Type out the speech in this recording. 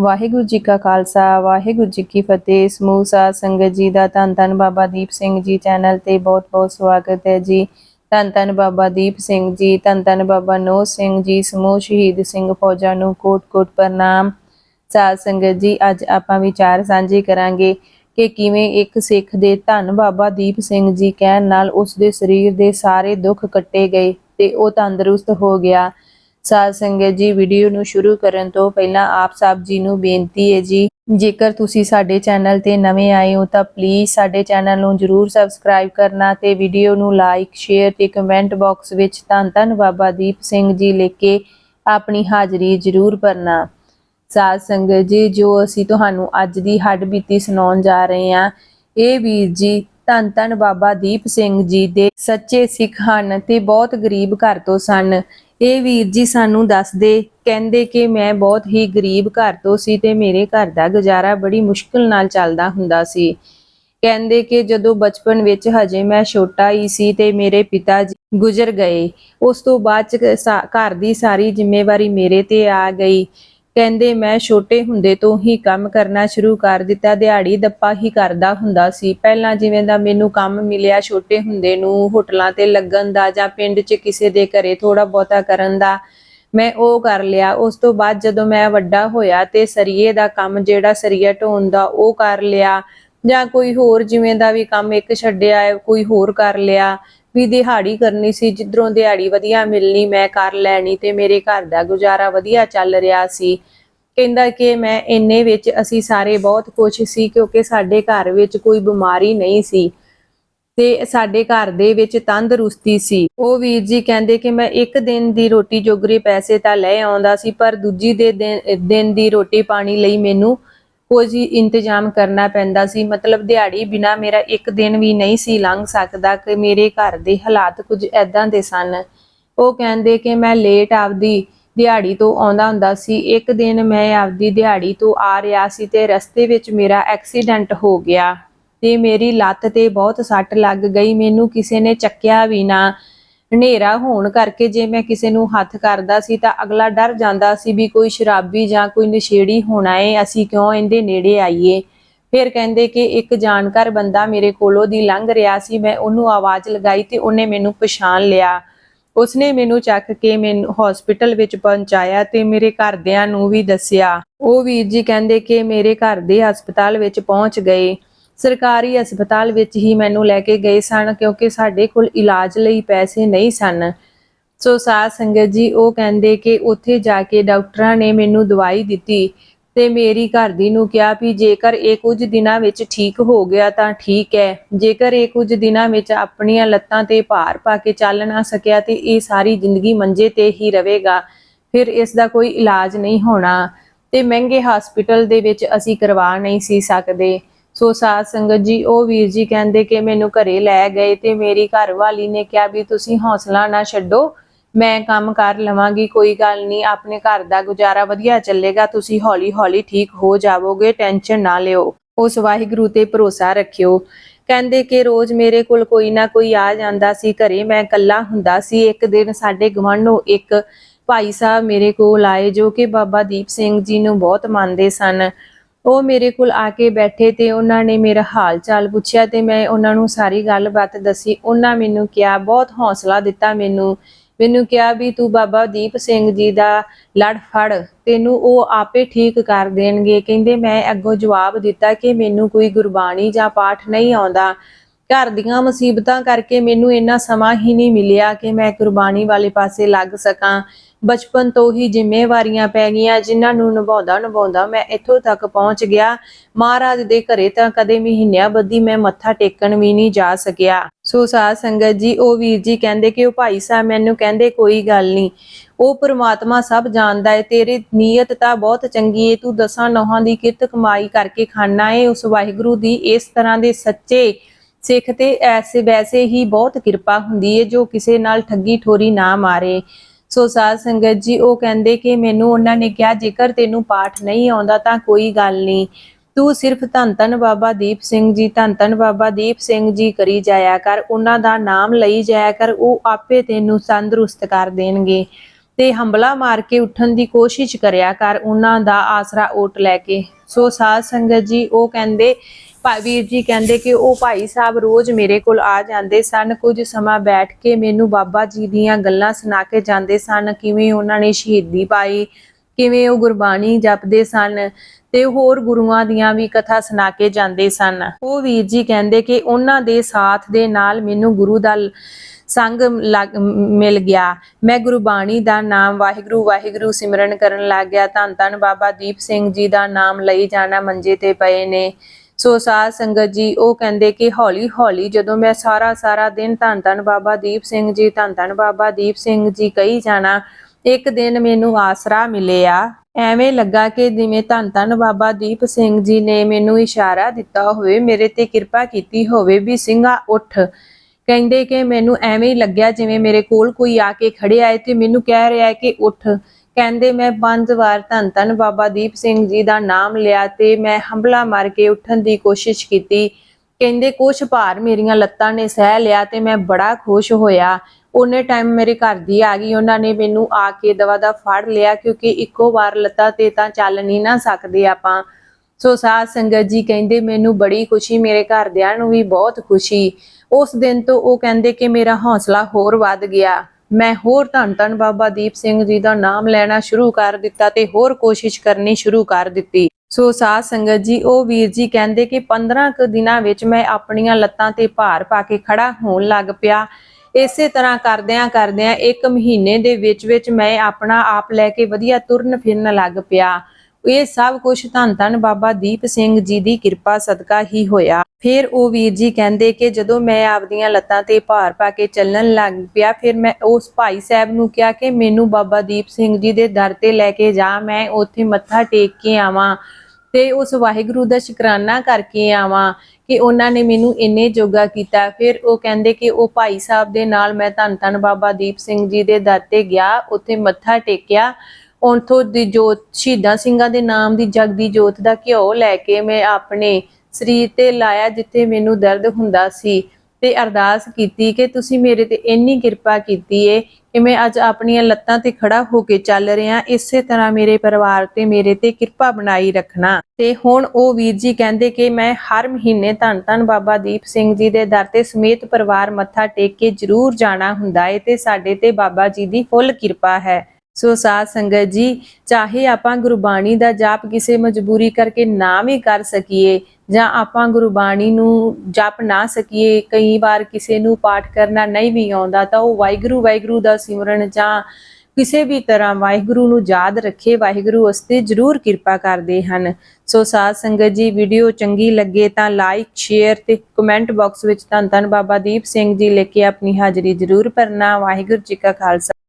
ਵਾਹਿਗੁਰੂ ਜੀ ਕਾ ਖਾਲਸਾ, ਵਾਹਿਗੁਰੂ ਜੀ ਕੀ ਫਤਿਹ। ਸਮੂਹ ਸਾਧ ਸੰਗਤ ਜੀ ਦਾ ਧੰਨ ਧੰਨ ਬਾਬਾ ਦੀਪ ਸਿੰਘ ਜੀ ਚੈਨਲ ਤੇ ਬਹੁਤ ਬਹੁਤ ਸਵਾਗਤ ਹੈ ਜੀ। ਧੰਨ ਧੰਨ ਬਾਬਾ ਦੀਪ ਸਿੰਘ ਜੀ, ਧੰਨ ਧੰਨ ਬਾਬਾ ਨੋ ਸਿੰਘ ਜੀ, ਸਮੂਹ ਸ਼ਹੀਦ ਸਿੰਘ ਫੌਜਾਂ ਨੂੰ ਕੋਟ ਕੋਟ ਪ੍ਰਣਾਮ। ਸਾਧ ਸੰਗਤ ਜੀ, ਅੱਜ ਆਪਾਂ ਵਿਚਾਰ ਸਾਂਝੇ ਕਰਾਂਗੇ ਕਿ ਕਿਵੇਂ ਇੱਕ ਸਿੱਖ ਦੇ ਧੰਨ ਬਾਬਾ ਦੀਪ ਸਿੰਘ ਜੀ ਕਹਿਣ ਨਾਲ ਉਸ ਦੇ ਸਰੀਰ ਦੇ ਸਾਰੇ ਦੁੱਖ ਕੱਟੇ ਗਏ ਤੇ ਉਹ ਤੰਦਰੁਸਤ ਹੋ ਗਿਆ। ਸਾਧ ਸੰਗਤ ਜੀ ਵੀਡੀਓ ਨੂੰ ਸ਼ੁਰੂ ਕਰਨ ਤੋਂ ਪਹਿਲਾਂ ਆਪ ਸਭ ਜੀ ਨੂੰ ਬੇਨਤੀ ਹੈ ਜੀ, ਜੇਕਰ ਤੁਸੀਂ ਸਾਡੇ ਚੈਨਲ ਤੇ ਨਵੇਂ ਆਏ ਹੋ ਤਾਂ ਪਲੀਜ਼ ਸਾਡੇ ਚੈਨਲ ਨੂੰ ਜਰੂਰ ਸਬਸਕ੍ਰਾਈਬ ਕਰਨਾ ਤੇ ਵੀਡੀਓ ਨੂੰ ਲਾਈਕ ਸ਼ੇਅਰ ਤੇ ਕਮੈਂਟ ਬਾਕਸ ਵਿੱਚ ਧੰਨ ਧੰਨ ਬਾਬਾ ਦੀਪ ਸਿੰਘ ਜੀ ਲਿਖ ਕੇ ਆਪਣੀ ਹਾਜ਼ਰੀ ਜਰੂਰ ਭਰਨਾ। ਸਾਧ ਸੰਗਤ ਜੀ, ਜੋ ਅਸੀਂ ਤੁਹਾਨੂੰ ਅੱਜ ਦੀ ਹੱਡ ਬੀਤੀ ਸੁਣਾਉਣ ਜਾ ਰਹੇ ਹਾਂ, ਇਹ ਵੀਰ ਜੀ ਧੰਨ ਧੰਨ ਬਾਬਾ ਦੀਪ ਸਿੰਘ ਜੀ ਦੇ ਸੱਚੇ ਸਿੱਖ ਹਨ ਤੇ ਬਹੁਤ ਗਰੀਬ ਘਰ ਤੋਂ ਸਨ। ਇਹ ਵੀਰ ਜੀ ਸਾਨੂੰ ਦੱਸਦੇ, ਕਹਿੰਦੇ ਕਿ ਮੈਂ ਬਹੁਤ ਹੀ ਗਰੀਬ ਘਰ ਤੋਂ ਸੀ ਤੇ ਮੇਰੇ ਘਰ ਦਾ ਗੁਜ਼ਾਰਾ ਬੜੀ ਮੁਸ਼ਕਲ ਨਾਲ ਚੱਲਦਾ ਹੁੰਦਾ ਸੀ। ਕਹਿੰਦੇ ਕਿ ਜਦੋਂ ਬਚਪਨ ਵਿੱਚ ਹਜੇ ਮੈਂ ਛੋਟਾ ਹੀ ਸੀ ਤੇ ਮੇਰੇ ਪਿਤਾ ਜੀ ਗੁਜ਼ਰ ਗਏ, ਉਸ ਤੋਂ ਬਾਅਦ ਚ ਘਰ ਦੀ ਸਾਰੀ ਜ਼ਿੰਮੇਵਾਰੀ ਮੇਰੇ ਤੇ ਆ ਗਈ। ਕਹਿੰਦੇ, ਮੈਂ ਛੋਟੇ ਹੁੰਦੇ ਤੋਂ ਹੀ ਕੰਮ ਕਰਨਾ ਸ਼ੁਰੂ ਕਰ ਦਿੱਤਾ। ਦਿਹਾੜੀ ਦੱਪਾ ਹੀ ਕਰਦਾ ਹੁੰਦਾ ਸੀ। ਪਹਿਲਾਂ ਜਿਵੇਂ ਦਾ ਮੈਨੂੰ ਕੰਮ ਮਿਲਿਆ ਛੋਟੇ ਹੁੰਦੇ ਨੂੰ ਹੋਟਲਾਂ ਤੇ ਲੱਗਣ ਦਾ ਜਾਂ ਪਿੰਡ 'ਚ ਕਿਸੇ ਦੇ ਘਰੇ ਥੋੜਾ ਬਹੁਤਾ ਕਰਨ ਦਾ, ਮੈਂ ਉਹ ਕਰ ਲਿਆ। ਉਸ ਤੋਂ ਬਾਅਦ ਜਦੋਂ ਮੈਂ ਵੱਡਾ ਹੋਇਆ ਤੇ ਸਰੀਏ ਦਾ ਕੰਮ ਜਿਹੜਾ ਸਰੀਆ ਢੋਣ ਦਾ, ਉਹ ਕਰ ਲਿਆ। ਜਾਂ ਕੋਈ ਹੋਰ ਜਿਵੇਂ ਦਾ ਵੀ ਕੰਮ ਇੱਕ ਛੱਡਿਆ, ਕੋਈ ਹੋਰ ਕਰ ਲਿਆ। ਵੀ ਦਿਹਾੜੀ ਕਰਨੀ ਸੀ, ਜਿੱਧਰੋਂ ਦਿਹਾੜੀ ਵਧੀਆ ਮਿਲਣੀ, ਮੈਂ ਕਰ ਲੈਣੀ ਤੇ ਮੇਰੇ ਘਰ ਦਾ ਗੁਜ਼ਾਰਾ ਵਧੀਆ ਚੱਲ ਰਿਹਾ ਸੀ। ਕਹਿੰਦਾ ਕਿ ਮੈਂ ਇੰਨੇ ਵਿੱਚ ਅਸੀਂ ਸਾਰੇ ਬਹੁਤ ਖੁਸ਼ ਸੀ ਕਿਉਂਕਿ ਸਾਡੇ ਘਰ ਵਿੱਚ ਕੋਈ ਬਿਮਾਰੀ ਨਹੀਂ ਸੀ ਤੇ ਸਾਡੇ ਘਰ ਦੇ ਵਿੱਚ ਤੰਦਰੁਸਤੀ ਸੀ। ਉਹ ਵੀਰ ਜੀ ਕਹਿੰਦੇ ਕਿ ਮੈਂ ਇੱਕ ਦਿਨ ਦੀ ਰੋਟੀ ਜੋਗਰੇ ਪੈਸੇ ਤਾਂ ਲੈ ਆਉਂਦਾ ਸੀ, ਪਰ ਦੂਜੀ ਦੇ ਦਿਨ- ਦਿਨ ਦੀ ਰੋਟੀ ਪਾਣੀ ਲਈ ਮੈਨੂੰ ਕੁਝ ਹੀ ਇੰਤਜ਼ਾਮ ਕਰਨਾ ਪੈਂਦਾ ਸੀ। ਮਤਲਬ ਦਿਹਾੜੀ ਬਿਨਾ ਮੇਰਾ ਇੱਕ ਦਿਨ ਵੀ ਨਹੀਂ ਸੀ ਲੰਘ ਸਕਦਾ ਕਿ ਮੇਰੇ ਘਰ ਦੇ ਹਾਲਾਤ ਕੁਝ ਐਦਾਂ ਦੇ ਸਨ। ਉਹ ਕਹਿੰਦੇ ਕਿ ਮੈਂ ਲੇਟ ਆਪਦੀ ਦਿਹਾੜੀ ਤੋਂ ਆਉਂਦਾ ਹੁੰਦਾ ਸੀ। ਇੱਕ ਦਿਨ ਮੈਂ ਆਪਦੀ ਦਿਹਾੜੀ ਤੋਂ ਆ ਰਿਹਾ ਸੀ ਤੇ ਰਸਤੇ ਵਿੱਚ ਮੇਰਾ ਐਕਸੀਡੈਂਟ ਹੋ ਗਿਆ ਤੇ ਮੇਰੀ ਲੱਤ ਤੇ ਬਹੁਤ ਸੱਟ ਲੱਗ ਗਈ। ਮੈਨੂੰ ਕਿਸੇ ਨੇ ਚੱਕਿਆ ਵੀ ਨਾ। ਹਨੇਰਾ ਹੋਣ ਕਰਕੇ ਜੇ ਮੈਂ ਕਿਸੇ ਨੂੰ ਹੱਥ ਕਰਦਾ ਸੀ ਤਾਂ ਅਗਲਾ ਡਰ ਜਾਂਦਾ ਸੀ ਵੀ ਕੋਈ ਸ਼ਰਾਬੀ ਜਾਂ ਕੋਈ ਨਸ਼ੇੜੀ ਹੋਣਾ ਏ, ਅਸੀਂ ਕਿਉਂ ਇਹਦੇ ਨੇੜੇ ਆਈਏ? ਫਿਰ ਕਹਿੰਦੇ ਕਿ ਇੱਕ ਜਾਣਕਾਰ ਬੰਦਾ ਮੇਰੇ ਕੋਲੋਂ ਦੀ ਲੰਘ ਰਿਹਾ ਸੀ, ਮੈਂ ਉਹਨੂੰ ਆਵਾਜ਼ ਲਗਾਈ ਤੇ ਉਹਨੇ ਮੈਨੂੰ ਪਛਾਣ ਲਿਆ। ਉਸਨੇ ਮੈਨੂੰ ਚੱਕ ਕੇ ਮੈਨੂੰ ਹਸਪੀਟਲ ਵਿੱਚ ਪਹੁੰਚਾਇਆ ਤੇ ਮੇਰੇ ਘਰਦਿਆਂ ਨੂੰ ਵੀ ਦੱਸਿਆ। ਉਹ ਵੀਰ ਜੀ ਕਹਿੰਦੇ ਕਿ ਮੇਰੇ ਘਰ ਦੇ ਹਸਪਤਾਲ ਵਿੱਚ ਪਹੁੰਚ ਗਏ। ਸਰਕਾਰੀ ਹਸਪਤਾਲ ਵਿੱਚ ਹੀ ਮੈਨੂੰ ਲੈ ਕੇ ਗਏ ਸਨ ਕਿਉਂਕਿ ਸਾਡੇ ਕੋਲ ਇਲਾਜ ਲਈ ਪੈਸੇ ਨਹੀਂ ਸਨ। ਸੋ ਸਾਧ ਸੰਗਤ ਜੀ, ਉਹ ਕਹਿੰਦੇ ਕਿ ਉੱਥੇ ਜਾ ਕੇ ਡਾਕਟਰਾਂ ਨੇ ਮੈਨੂੰ ਦਵਾਈ ਦਿੱਤੀ ਤੇ ਮੇਰੀ ਘਰ ਦੀ ਨੂੰ ਕਿਹਾ ਵੀ ਜੇਕਰ ਇਹ ਕੁਝ ਦਿਨਾਂ ਵਿੱਚ ਠੀਕ ਹੋ ਗਿਆ ਤਾਂ ਠੀਕ ਹੈ। ਜੇਕਰ ਇਹ ਕੁਝ ਦਿਨਾਂ ਵਿੱਚ ਆਪਣੀਆਂ ਲੱਤਾਂ ਤੇ ਭਾਰ ਪਾ ਕੇ ਚੱਲ ਨਾ ਸਕਿਆ ਤੇ ਇਹ ਸਾਰੀ ਜ਼ਿੰਦਗੀ ਮੰਜੇ ਤੇ ਹੀ ਰਹੇਗਾ, ਫਿਰ ਇਸ ਦਾ ਕੋਈ ਇਲਾਜ ਨਹੀਂ ਹੋਣਾ ਤੇ ਮਹਿੰਗੇ ਹਸਪੀਟਲ ਦੇ ਵਿੱਚ ਅਸੀਂ ਕਰਵਾ ਨਹੀਂ ਸੀ ਸਕਦੇ। ਸੋ ਸਾਧ ਸੰਗਤ ਜੀ, ਉਹ ਵੀਰ ਜੀ ਕਹਿੰਦੇ ਕਿ ਮੈਨੂੰ ਘਰੇ ਲੈ ਗਏ ਤੇ ਮੇਰੀ ਘਰਵਾਲੀ ਨੇ ਕਿਹਾ ਵੀ ਤੁਸੀਂ ਹੌਸਲਾ ਨਾ ਛੱਡੋ, ਮੈਂ ਕੰਮ ਕਰ ਲਵਾਂਗੀ, ਕੋਈ ਗੱਲ ਨਹੀਂ, ਆਪਣੇ ਘਰ ਦਾ ਗੁਜ਼ਾਰਾ ਵਧੀਆ ਚੱਲੇਗਾ, ਤੁਸੀਂ ਹੌਲੀ ਹੌਲੀ ਠੀਕ ਹੋ ਜਾਵੋਗੇ, ਟੈਨਸ਼ਨ ਨਾ ਲਿਓ। ਉਸ ਵਾਹਿਗੁਰੂ ਤੇ ਭਰੋਸਾ ਰੱਖਿਓ। ਕਹਿੰਦੇ ਕਿ ਰੋਜ਼ ਮੇਰੇ ਕੋਲ ਕੋਈ ਨਾ ਕੋਈ ਆ ਜਾਂਦਾ ਸੀ, ਘਰੇ ਮੈਂ ਇਕੱਲਾ ਹੁੰਦਾ ਸੀ, ਇੱਕ ਦਿਨ ਸਾਡੇ ਗਵਾਂਢੋਂ ਇੱਕ ਭਾਈ ਸਾਹਿਬ ਮੇਰੇ ਕੋਲ ਆਏ, ਜੋ ਕਿ ਬਾਬਾ ਦੀਪ ਸਿੰਘ ਜੀ ਨੂੰ ਬਹੁਤ ਮੰਨਦੇ ਸਨ। ਉਹ ਮੇਰੇ ਕੋਲ ਆ ਕੇ ਬੈਠੇ ਤੇ ਉਹਨਾਂ ਨੇ ਮੇਰਾ ਹਾਲ ਚਾਲ ਪੁੱਛਿਆ ਤੇ ਮੈਂ ਉਹਨਾਂ ਨੂੰ ਸਾਰੀ ਗੱਲਬਾਤ ਦੱਸੀ। ਉਹਨਾਂ ਮੈਨੂੰ ਕਿਹਾ, ਬਹੁਤ ਹੌਸਲਾ ਦਿੱਤਾ ਮੈਨੂੰ। ਮੈਨੂੰ ਕਿਹਾ ਵੀ ਤੂੰ ਬਾਬਾ ਦੀਪ ਸਿੰਘ ਜੀ ਦਾ ਲੜ ਫੜ। ਤੈਨੂੰ ਉਹ ਆਪੇ ਠੀਕ ਕਰ ਦੇਣਗੇ। ਕਹਿੰਦੇ ਮੈਂ ਅੱਗੋਂ ਜਵਾਬ ਦਿੱਤਾ ਕਿ ਮੈਨੂੰ ਕੋਈ ਗੁਰਬਾਣੀ ਜਾਂ ਪਾਠ ਨਹੀਂ ਆਉਂਦਾ। ਘਰ ਦੀਆਂ ਮੁਸੀਬਤਾਂ ਕਰਕੇ ਮੈਨੂੰ ਇੰਨਾ ਸਮਾਂ ਹੀ ਨਹੀਂ ਮਿਲਿਆ ਕਿ ਮੈਂ ਗੁਰਬਾਣੀ ਵਾਲੇ ਪਾਸੇ ਲੱਗ ਸਕਾਂ। ਬਚਪਨ ਤੋਂ ਹੀ ਜ਼ਿੰਮੇਵਾਰੀਆਂ ਪੈ ਗਈਆਂ, ਜਿਨ੍ਹਾਂ ਨੂੰ ਨਿਭਾਉਂਦਾ ਨਿਭਾਉਂਦਾ ਮੈਂ ਇੱਥੋਂ ਤੱਕ ਪਹੁੰਚ ਗਿਆ। ਮਹਾਰਾਜ ਦੇ ਘਰੇ ਤਾਂ ਕਦੇ ਮਹੀਨਿਆਂ ਬੱਧੀ ਮੈਂ ਮੱਥਾ ਟੇਕਣ ਵੀ ਨਹੀਂ ਜਾ ਸਕਿਆ। ਸੋ ਸਾਧ ਸੰਗਤ ਜੀ, ਉਹ ਵੀਰ ਜੀ ਕਹਿੰਦੇ ਕਿ ਉਹ ਭਾਈ ਸਾਹਿਬ ਮੈਨੂੰ ਕਹਿੰਦੇ, ਕੋਈ ਗੱਲ ਨਹੀਂ। ਉਹ ਪ੍ਰਮਾਤਮਾ ਸਭ ਜਾਣਦਾ ਹੈ ਤੇਰੀ ਨੀਅਤ ਤਾਂ ਬਹੁਤ ਚੰਗੀ ਏ। ਤੂੰ ਦਸਾਂ ਨੌਹਾਂ ਦੀ ਕਿਰਤ ਕਮਾਈ ਕਰਕੇ ਖਾਣਾ ਏ। ਉਸ ਵਾਹਿਗੁਰੂ ਦੀ ਇਸ ਤਰ੍ਹਾਂ ਦੇ ਸੱਚੇ ਸਿੱਖ ਤੇ ਐਸੇ ਵੈਸੇ ਹੀ ਬਹੁਤ ਕਿਰਪਾ ਹੁੰਦੀ ਏ, ਜੋ ਕਿਸੇ ਨਾਲ ਠੱਗੀ ਠੋਰੀ ਨਾ ਮਾਰੇ। ਸੋ ਸਾਧ ਸੰਗਤ ਜੀ, ਉਹ ਕਹਿੰਦੇ ਕਿ ਮੈਨੂੰ ਉਹਨਾਂ ਨੇ ਕਿਹਾ, ਜੇਕਰ ਤੈਨੂੰ ਪਾਠ ਨਹੀਂ ਆਉਂਦਾ ਤਾਂ ਕੋਈ ਗੱਲ ਨਹੀਂ। ਤੂੰ ਸਿਰਫ ਧੰਨ ਧੰਨ ਬਾਬਾ ਦੀਪ ਸਿੰਘ ਜੀ, ਧੰਨ ਧੰਨ ਬਾਬਾ ਦੀਪ ਸਿੰਘ ਜੀ ਕਰੀ ਜਾਇਆ ਕਰ। ਉਹਨਾਂ ਦਾ ਨਾਮ ਲਈ ਜਾਇਆ ਕਰ, ਉਹ ਆਪੇ ਤੈਨੂੰ ਤੰਦਰੁਸਤ ਕਰ ਦੇਣਗੇ। ਤੇ ਹੰਬਲਾ ਮਾਰ ਕੇ ਉੱਠਣ ਦੀ ਕੋਸ਼ਿਸ਼ ਕਰਿਆ ਕਰ, ਉਹਨਾਂ ਦਾ ਆਸਰਾ ਓਟ ਲੈ ਕੇ। ਸੋ ਸਾਧ ਸੰਗਤ ਜੀ, ਉਹ ਕਹਿੰਦੇ ਵੀਰ ਜੀ ਕਹਿੰਦੇ ਕਿ ਉਹ ਭਾਈ ਸਾਹਿਬ ਰੋਜ਼ ਮੇਰੇ ਕੋਲ ਆ ਜਾਂਦੇ ਸਨ, ਕੁਝ ਸਮਾਂ ਬੈਠ ਕੇ ਮੈਨੂੰ ਬਾਬਾ ਜੀ ਦੀਆਂ ਗੱਲਾਂ ਸੁਣਾ ਕੇ ਜਾਂਦੇ ਸਨ, ਕਿਵੇਂ ਉਹਨਾਂ ਨੇ ਸ਼ਹੀਦੀ ਪਾਈ, ਕਿਵੇਂ ਉਹ ਗੁਰਬਾਣੀ ਜਪਦੇ ਸਨ ਤੇ ਹੋਰ ਗੁਰੂਆਂ ਦੀਆਂ ਵੀ ਕਥਾ ਸੁਣਾ ਕੇ ਜਾਂਦੇ ਸਨ। ਉਹ ਵੀਰ ਜੀ ਕਹਿੰਦੇ ਕਿ ਉਹਨਾਂ ਦੇ ਸਾਥ ਦੇ ਨਾਲ ਮੈਨੂੰ ਗੁਰੂ ਦਾ ਸੰਗ ਲੱਗ- ਮਿਲ ਗਿਆ। ਮੈਂ ਗੁਰਬਾਣੀ ਦਾ ਨਾਮ ਵਾਹਿਗੁਰੂ ਵਾਹਿਗੁਰੂ ਸਿਮਰਨ ਕਰਨ ਲੱਗ ਗਿਆ। ਧੰਨ ਧੰਨ ਬਾਬਾ ਦੀਪ ਸਿੰਘ ਜੀ ਦਾ ਨਾਮ ਲਈ ਜਾਣਾ ਮੰਜੇ ਤੇ ਪਏ ਨੇ। ਸੋ ਸਾਧ ਸੰਗਤ ਜੀ, ਉਹ ਕਹਿੰਦੇ ਕਿ ਹੌਲੀ ਹੌਲੀ ਜਦੋਂ ਮੈਂ ਸਾਰਾ ਸਾਰਾ ਦਿਨ ਧੰਨ ਧੰਨ ਬਾਬਾ ਦੀਪ ਸਿੰਘ ਜੀ, ਧੰਨ ਧੰਨ ਬਾਬਾ ਦੀਪ ਸਿੰਘ ਜੀ ਕਹੀ ਜਾਣਾ, ਇੱਕ ਦਿਨ ਮੈਨੂੰ ਆਸਰਾ ਮਿਲਿਆ। ਐਵੇਂ ਲੱਗਾ ਕਿ ਜਿਵੇਂ ਧੰਨ ਧੰਨ ਬਾਬਾ ਦੀਪ ਸਿੰਘ ਜੀ ਨੇ ਮੈਨੂੰ ਇਸ਼ਾਰਾ ਦਿੱਤਾ ਹੋਵੇ, ਮੇਰੇ ਤੇ ਕਿਰਪਾ ਕੀਤੀ ਹੋਵੇ ਵੀ ਸਿੰਘਾ ਉੱਠ। ਕਹਿੰਦੇ ਕਿ ਮੈਨੂੰ ਐਵੇਂ ਲੱਗਿਆ ਜਿਵੇਂ ਮੇਰੇ ਕੋਲ ਕੋਈ ਆ ਕੇ ਖੜਿਆ ਹੈ ਤੇ ਮੈਨੂੰ ਕਹਿ ਰਿਹਾ ਹੈ ਕਿ ਉੱਠ। ਕਹਿੰਦੇ, ਮੈਂ ਪੰਜ ਵਾਰ ਧੰਨ ਧੰਨ ਬਾਬਾ ਦੀਪ ਸਿੰਘ ਜੀ ਦਾ ਨਾਮ ਲਿਆ ਤੇ ਮੈਂ ਹੰਬਲਾ ਮਾਰ ਕੇ ਉੱਠਣ ਦੀ ਕੋਸ਼ਿਸ਼ ਕੀਤੀ। ਕਹਿੰਦੇ, ਕੁਛ ਭਾਰ ਮੇਰੀਆਂ ਲੱਤਾਂ ਨੇ ਸਹਿ ਲਿਆ ਤੇ ਮੈਂ ਬੜਾ ਖੁਸ਼ ਹੋਇਆ। ਉਹਨੇ ਟਾਈਮ ਮੇਰੇ ਘਰ ਦੀ ਆ ਗਈ। ਉਹਨਾਂ ਨੇ ਮੈਨੂੰ ਆ ਕੇ ਦਵਾ ਦਾ ਫੜ ਲਿਆ ਕਿਉਂਕਿ ਇੱਕੋ ਵਾਰ ਲੱਤਾਂ ਤੇ ਤਾਂ ਚੱਲ ਨਹੀਂ ਨਾ ਸਕਦੇ ਆਪਾਂ। ਸੋ ਸਾਧ ਸੰਗਤ ਜੀ ਕਹਿੰਦੇ, ਮੈਨੂੰ ਬੜੀ ਖੁਸ਼ੀ, ਮੇਰੇ ਘਰਦਿਆਂ ਨੂੰ ਵੀ ਬਹੁਤ ਖੁਸ਼ੀ। ਉਸ ਦਿਨ ਤੋਂ ਉਹ ਕਹਿੰਦੇ ਕਿ ਮੇਰਾ ਹੌਸਲਾ ਹੋਰ ਵੱਧ ਗਿਆ। ਮੈਂ ਹੋਰ ਧੰਨ ਧੰਨ ਬਾਬਾ ਦੀਪ ਸਿੰਘ ਜੀ ਦਾ ਨਾਮ ਲੈਣਾ ਸ਼ੁਰੂ ਕਰ ਦਿੱਤਾ ਤੇ ਹੋਰ ਕੋਸ਼ਿਸ਼ ਕਰਨੀ ਸ਼ੁਰੂ ਕਰ ਦਿੱਤੀ। ਸੋ ਸਾਧ ਸੰਗਤ ਜੀ, ਉਹ ਵੀਰ ਜੀ ਕਹਿੰਦੇ ਕਿ 15 ਕੁ ਦਿਨਾਂ ਵਿੱਚ ਮੈਂ ਆਪਣੀਆਂ ਲੱਤਾਂ ਤੇ ਭਾਰ ਪਾ ਕੇ ਖੜਾ ਹੋਣ ਲੱਗ ਪਿਆ। ਇਸੇ ਤਰ੍ਹਾਂ ਕਰਦਿਆਂ ਕਰਦਿਆਂ ਇੱਕ ਮਹੀਨੇ ਦੇ ਵਿੱਚ ਵਿੱਚ ਮੈਂ ਆਪਣਾ ਆਪ ਲੈ ਕੇ ਵਧੀਆ ਤੁਰਨ ਫਿਰਨ ਲੱਗ ਪਿਆ। ਇਹ ਸਭ ਕੁਝ ਧੰਨ ਧੰਨ ਬਾਬਾ ਦੀਪ ਸਿੰਘ ਜੀ ਦੀ ਕਿਰਪਾ ਸਦਕਾ ਹੀ ਹੋਇਆ। ਫਿਰ ਉਹ ਵੀਰ ਜੀ ਕਹਿੰਦੇ ਕਿ ਜਦੋਂ ਮੈਂ ਆਪਦੀਆਂ ਲੱਤਾਂ ਤੇ ਭਾਰ ਪਾ ਕੇ ਚੱਲਣ ਲੱਗ ਪਿਆ, ਫਿਰ ਮੈਂ ਉਸ ਭਾਈ ਸਾਹਿਬ ਨੂੰ ਕਿਹਾ ਕਿ ਮੈਨੂੰ ਬਾਬਾ ਦੀਪ ਸਿੰਘ ਜੀ ਦੇ ਦਰ ਤੇ ਲੈ ਕੇ ਜਾ, ਮੈਂ ਉੱਥੇ ਮੱਥਾ ਟੇਕ ਕੇ ਆਵਾਂ ਤੇ ਉਸ ਵਾਹਿਗੁਰੂ ਦਾ ਸ਼ੁਕਰਾਨਾ ਕਰਕੇ ਆਵਾਂ ਕਿ ਉਹਨਾਂ ਨੇ ਮੈਨੂੰ ਇੰਨੇ ਜੋਗਾ ਕੀਤਾ। ਫਿਰ ਉਹ ਕਹਿੰਦੇ ਕਿ ਉਹ ਭਾਈ ਸਾਹਿਬ ਦੇ ਨਾਲ ਮੈਂ ਧੰਨ ਧੰਨ ਬਾਬਾ ਦੀਪ ਸਿੰਘ ਜੀ ਦੇ ਦਰ ਤੇ ਗਿਆ, ਉੱਥੇ ਮੱਥਾ ਟੇਕਿਆ ਉਥੋਂ ਦੀ ਜੋਤ ਸ਼ਹੀਦਾਂ ਸਿੰਘਾਂ ਦੇ ਨਾਮ ਦੀ ਜਗਦੀ ਜੋਤ ਦਾ ਘਿਓ ਲੈ ਕੇ ਮੈਂ ਆਪਣੇ ਸਰੀਰ ਤੇ ਲਾਇਆ ਜਿੱਥੇ ਮੈਨੂੰ ਦਰਦ ਹੁੰਦਾ ਸੀ ਤੇ ਅਰਦਾਸ ਕੀਤੀ ਕਿ ਤੁਸੀਂ ਮੇਰੇ ਤੇ ਇੰਨੀ ਕਿਰਪਾ ਕੀਤੀ ਏ ਕਿ ਮੈਂ ਅੱਜ ਆਪਣੀਆਂ ਲੱਤਾਂ ਤੇ ਖੜਾ ਹੋ ਕੇ ਚੱਲ ਰਿਹਾ, ਇਸੇ ਤਰ੍ਹਾਂ ਮੇਰੇ ਪਰਿਵਾਰ ਤੇ ਮੇਰੇ ਤੇ ਕਿਰਪਾ ਬਣਾਈ ਰੱਖਣਾ। ਤੇ ਹੁਣ ਉਹ ਵੀਰ ਜੀ ਕਹਿੰਦੇ ਕਿ ਮੈਂ ਹਰ ਮਹੀਨੇ ਧੰਨ ਧੰਨ ਬਾਬਾ ਦੀਪ ਸਿੰਘ ਜੀ ਦੇ ਦਰ ਤੇ ਸਮੇਤ ਪਰਿਵਾਰ ਮੱਥਾ ਟੇਕ ਕੇ ਜ਼ਰੂਰ ਜਾਣਾ ਹੁੰਦਾ ਏ ਤੇ ਸਾਡੇ ਤੇ ਬਾਬਾ ਜੀ ਦੀ ਫੁੱਲ ਕਿਰਪਾ ਹੈ। ਸੋ ਸਾਧ ਸੰਗਤ ਜੀ, ਚਾਹੇ ਆਪਾਂ ਗੁਰਬਾਣੀ ਦਾ ਜਾਪ ਕਿਸੇ ਮਜਬੂਰੀ ਕਰਕੇ ਨਾ ਵੀ ਕਰ ਸਕੀਏ, ਜਾਂ ਆਪਾਂ ਗੁਰਬਾਣੀ ਨੂੰ ਜਪ ਨਾ ਸਕੀਏ, ਕਈ ਵਾਰ ਕਿਸੇ ਨੂੰ ਪਾਠ ਕਰਨਾ ਨਹੀਂ ਵੀ ਆਉਂਦਾ, ਤਾਂ ਉਹ ਵਾਹਿਗੁਰੂ ਵਾਹਿਗੁਰੂ ਦਾ ਸਿਮਰਨ ਜਾਂ ਕਿਸੇ ਵੀ ਤਰ੍ਹਾਂ ਵਾਹਿਗੁਰੂ ਨੂੰ ਯਾਦ ਰੱਖੇ, ਵਾਹਿਗੁਰੂ ਉਸਤੇ ਜ਼ਰੂਰ ਕਿਰਪਾ ਕਰਦੇ ਹਨ। ਸੋ ਸਾਧ ਸੰਗਤ ਜੀ, ਵੀਡੀਓ ਚੰਗੀ ਲੱਗੇ ਤਾਂ ਲਾਈਕ ਸ਼ੇਅਰ ਤੇ ਕਮੈਂਟ ਬਾਕਸ ਵਿੱਚ ਧੰਨ ਧੰਨ ਬਾਬਾ ਦੀਪ ਸਿੰਘ ਜੀ ਲੈ ਕੇ ਆਪਣੀ ਹਾਜ਼ਰੀ ਜ਼ਰੂਰ ਭਰਨਾ। ਵਾਹਿਗੁਰੂ ਜੀ ਕਾ ਖਾਲਸਾ।